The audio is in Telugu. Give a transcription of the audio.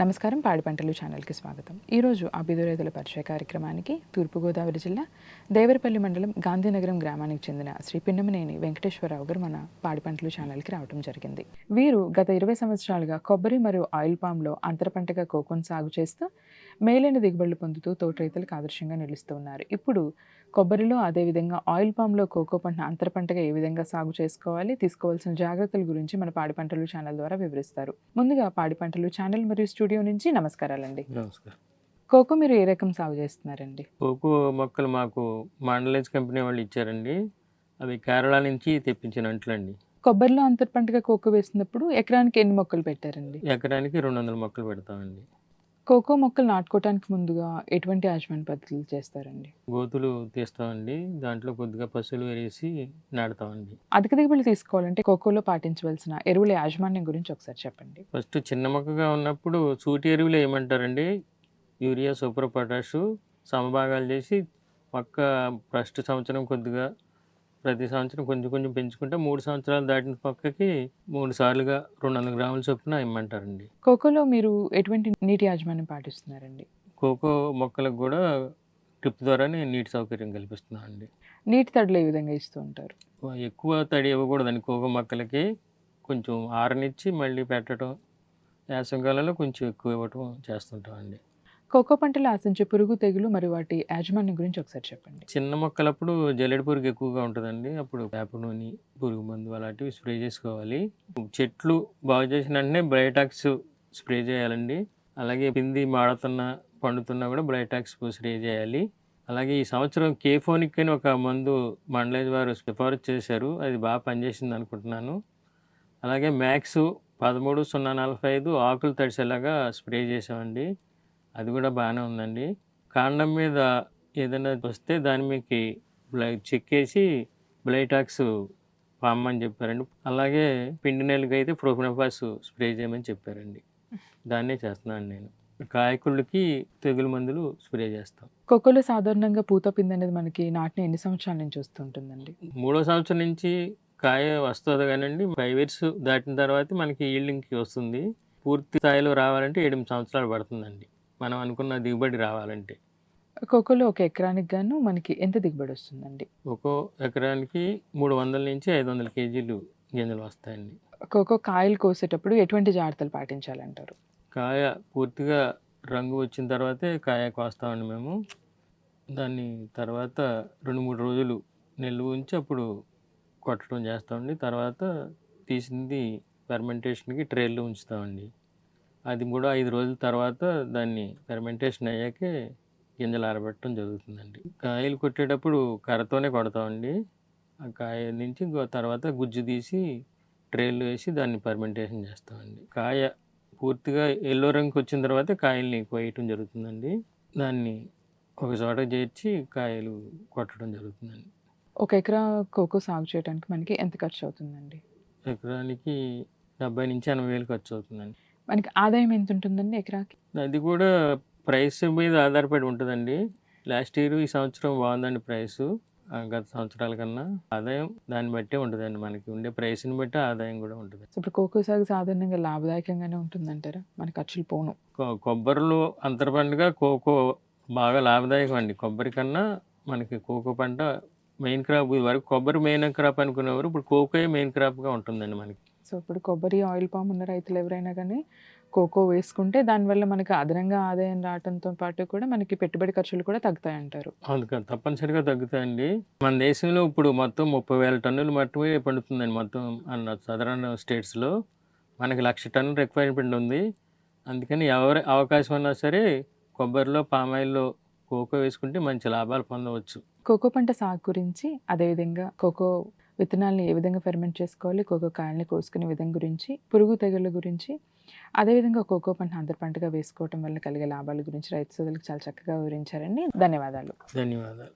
నమస్కారం పాడి పంటలు ఛానల్కి స్వాగతం. ఈరోజు అభిదురైతుల పరిచయ కార్యక్రమానికి తూర్పుగోదావరి జిల్లా దేవరపల్లి మండలం గాంధీనగరం గ్రామానికి చెందిన శ్రీ పిన్నమనేని వెంకటేశ్వరరావు గారు మన పాడి పంటలు ఛానల్కి రావడం జరిగింది. వీరు గత ఇరవై సంవత్సరాలుగా కొబ్బరి మరియు ఆయిల్ పామ్లో అంతర పంటగా కోకోన్ సాగు చేస్తూ మేలైన దిగుబడులు పొందుతూ తోట రైతులకు ఆదర్శంగా నిలుస్తూ ఉన్నారు. ఇప్పుడు కొబ్బరిలో అదేవిధంగా ఆయిల్ పామ్లో కోకో పంట అంతర పంటగా ఏ విధంగా సాగు చేసుకోవాలి తీసుకోవాల్సిన జాగ్రత్తల గురించి మన పాడి పంటలు ఛానల్ ద్వారా వివరిస్తారు. ముందుగా పాడి పంటలు ఛానల్ మరియు స్టూడియో నుంచి నమస్కారాలండి. నమస్కారం. కోకో మీరు ఏ రకం సాగు చేస్తున్నారండి? కోకో మొక్కలు మాకు మాండలేజ్ కంపెనీ వాళ్ళు ఇచ్చారండి. అవి కేరళ నుంచి తెప్పించిన అంట్లండి. కొబ్బరిలో అంతర పంటగా కోకో వేసినప్పుడు ఎకరానికి ఎన్ని మొక్కలు పెట్టారండి? ఎకరానికి రెండు వందల మొక్కలు పెడతామండి. కోకో మొక్కలు నాటుకోవడానికి ముందుగా ఎటువంటి యాజమాన్య పద్ధతులు చేస్తారండి? గోతులు తీస్తామండి. దాంట్లో కొద్దిగా పశువులు వేసి నాటుతామండి. అధిక దిగుబడులు తీసుకోవాలంటే కోకోలో పాటించవలసిన ఎరువుల యాజమాన్యం గురించి ఒకసారి చెప్పండి. ఫస్ట్ చిన్న మొక్కగా ఉన్నప్పుడు సూటి ఎరువులు ఏమంటారండి యూరియా సూపర్ పొటాషు సమభాగాలు చేసి మొక్క ఫస్ట్ సంవత్సరం కొద్దిగా ప్రతి సంవత్సరం కొంచెం కొంచెం పెంచుకుంటే మూడు సంవత్సరాలు దాటిన మొక్కకి మూడు సార్లుగా రెండు వందల గ్రాముల చొప్పున ఇమ్మంటారండి. కోకోలో మీరు ఎటువంటి నీటి యాజమాన్యం పాటిస్తున్నారండి? కోకో మొక్కలకు కూడా డ్రిప్ ద్వారానే నీటి సౌకర్యం కల్పిస్తున్నాం అండి నీటి తడులు ఏ విధంగా ఇస్తూ ఉంటారు? ఎక్కువ తడి ఇవ్వకూడదండి. కోకో మొక్కలకి కొంచెం ఆరనిచ్చి మళ్ళీ పెట్టడం వేసవికాలంలో కొంచెం ఎక్కువ ఇవ్వటం చేస్తుంటామండి. కోకో పంటలో ఆశించే పురుగు తెగులు మరి వాటి యాజమాన్యం గురించి ఒకసారి చెప్పండి. చిన్న మొక్కలప్పుడు జల్లెడ పురుగు ఎక్కువగా ఉంటుందండి. అప్పుడు వేప నూనె పురుగు మందు అలాంటివి స్ప్రే చేసుకోవాలి. చెట్లు బాగు చేసిన వెంటనే బ్రైటాక్స్ స్ప్రే చేయాలండి. అలాగే పింది మాడుతున్న పండుతున్నా కూడా బ్రైటాక్స్ స్ప్రే చేయాలి. అలాగే ఈ సంవత్సరం కేఫోనిక్ అని ఒక మందు మండలేజ్ వారు సిఫారసు చేశారు. అది బాగా పనిచేసింది అనుకుంటున్నాను. అలాగే మ్యాక్స్ పదమూడు సున్నా నలభై ఐదు ఆకులు తడిసేలాగా స్ప్రే చేసామండి అది కూడా బాగానే ఉందండి. కాండం మీద ఏదైనా వస్తే దాని మీకు బ్లై చెక్కేసి బ్లైటాక్స్ పామ్మని చెప్పారండి. అలాగే పిండి నెలకి అయితే ప్రోఫినఫాస్ స్ప్రే చేయమని చెప్పారండి. దాన్నే చేస్తున్నాను నేను. కాయకుళ్ళకి తెగులు మందులు స్ప్రే చేస్తాం. కోకోలో సాధారణంగా పూత పిండి అనేది మనకి నాటిన ఎన్ని సంవత్సరాల నుంచి వస్తుంటుందండి? మూడో సంవత్సరం నుంచి కాయ వస్తుంది కానండి. ఫైవ్ ఇయర్స్ దాటిన తర్వాత మనకి ఈల్డింగ్కి వస్తుంది. పూర్తి స్థాయిలో రావాలంటే ఏడు సంవత్సరాలు పడుతుందండి. మనం అనుకున్న దిగుబడి రావాలంటే? కోకోలో ఒక ఎకరానికి గాను మనకి ఎంత దిగుబడి వస్తుందండి? ఒక్కో ఎకరానికి మూడు వందల నుంచి ఐదు వందల కేజీలు గింజలు వస్తాయండి. కోకో కాయలు కోసేటప్పుడు ఎటువంటి జాగ్రత్తలు పాటించాలంటారు? కాయ పూర్తిగా రంగు వచ్చిన తర్వాతే కాయ కోస్తామండి మేము. దాన్ని తర్వాత రెండు మూడు రోజులు నిల్వ ఉంచి అప్పుడు కొట్టడం చేస్తామండి. తర్వాత తీసింది ఫెర్మెంటేషన్కి ట్రేల్లో ఉంచుతామండి. అది కూడా ఐదు రోజుల తర్వాత దాన్ని ఫెర్మెంటేషన్ అయ్యాకే గింజలు ఆరబెట్టడం జరుగుతుందండి. కాయలు కొట్టేటప్పుడు కర్రతోనే కొడతామండి. ఆ కాయ నుంచి తర్వాత గుజ్జు తీసి ట్రేల్లో వేసి దాన్ని ఫెర్మెంటేషన్ చేస్తామండి. కాయ పూర్తిగా ఎల్లో రంగుకి వచ్చిన తర్వాత కాయల్ని కోయటం జరుగుతుందండి. దాన్ని ఒక చోట చేర్చి కాయలు కొట్టడం జరుగుతుందండి. ఒక ఎకరా కోకో సాగు చేయడానికి మనకి ఎంత ఖర్చు అవుతుందండి? ఎకరానికి డెబ్బై నుంచి ఎనభై వేలు ఖర్చు అవుతుందండి. మనకి ఆదాయం ఎంత ఉంటుందండి ఎకరాకి? అది కూడా ప్రైస్ మీద ఆధారపడి ఉంటుందండి. లాస్ట్ ఇయర్ ఈ సంవత్సరం బాగుందండి ప్రైస్. గత సంవత్సరాల కన్నా ఆదాయం దాన్ని బట్టే ఉంటుందండి మనకి. ఉండే ప్రైస్ని బట్టి ఆదాయం కూడా ఉంటుంది. ఇప్పుడు కోకో సాగు సాధారణంగా లాభదాయకంగానే ఉంటుందంటారా? మన ఖర్చులు పోను. కొబ్బరిలో అంతర పండుగ కోకో బాగా లాభదాయకం అండి కొబ్బరి కన్నా మనకి కోకో పంట మెయిన్ క్రాప్ ఇది వరకు కొబ్బరి మెయిన్ క్రాప్ అనుకునేవారు. ఇప్పుడు కోకోయే మెయిన్ క్రాప్గా ఉంటుందండి మనకి. సో ఇప్పుడు కొబ్బరి ఆయిల్ పామ్ ఉన్న రైతులు ఎవరైనా కానీ కోకో వేసుకుంటే దానివల్ల మనకి అదనంగా ఆదాయం రావడంతో పాటు కూడా మనకి పెట్టుబడి ఖర్చులు కూడా తగ్గుతాయంటారు. అందుకని తప్పనిసరిగా తగ్గుతాయండి. మన దేశంలో ఇప్పుడు మొత్తం ముప్పై వేల టన్నులు మట్టుమే పండుతుందండి మొత్తం అన్న సదరన్ స్టేట్స్లో మనకి లక్ష టన్నుల రిక్వైర్మెంట్ ఉంది. అందుకని ఎవరి అవకాశం ఉన్నా సరే కొబ్బరిలో పామాయిల్లో కోకో వేసుకుంటే మంచి లాభాలు పొందవచ్చు. కోకో పంట సాగు గురించి అదేవిధంగా కోకో విత్తనాలను ఏ విధంగా ఫెర్మెంట్ చేసుకోవాలి కోకో కాయల్ని కోసుకునే విధం గురించి పురుగు తెగుళ్ళ గురించి అదేవిధంగా కోకో పంట ఆంధ్ర పంటగా వేసుకోవటం వల్ల కలిగే లాభాల గురించి రైతు సోదరులకు చాలా చక్కగా వివరించారండి. ధన్యవాదాలు. ధన్యవాదాలు.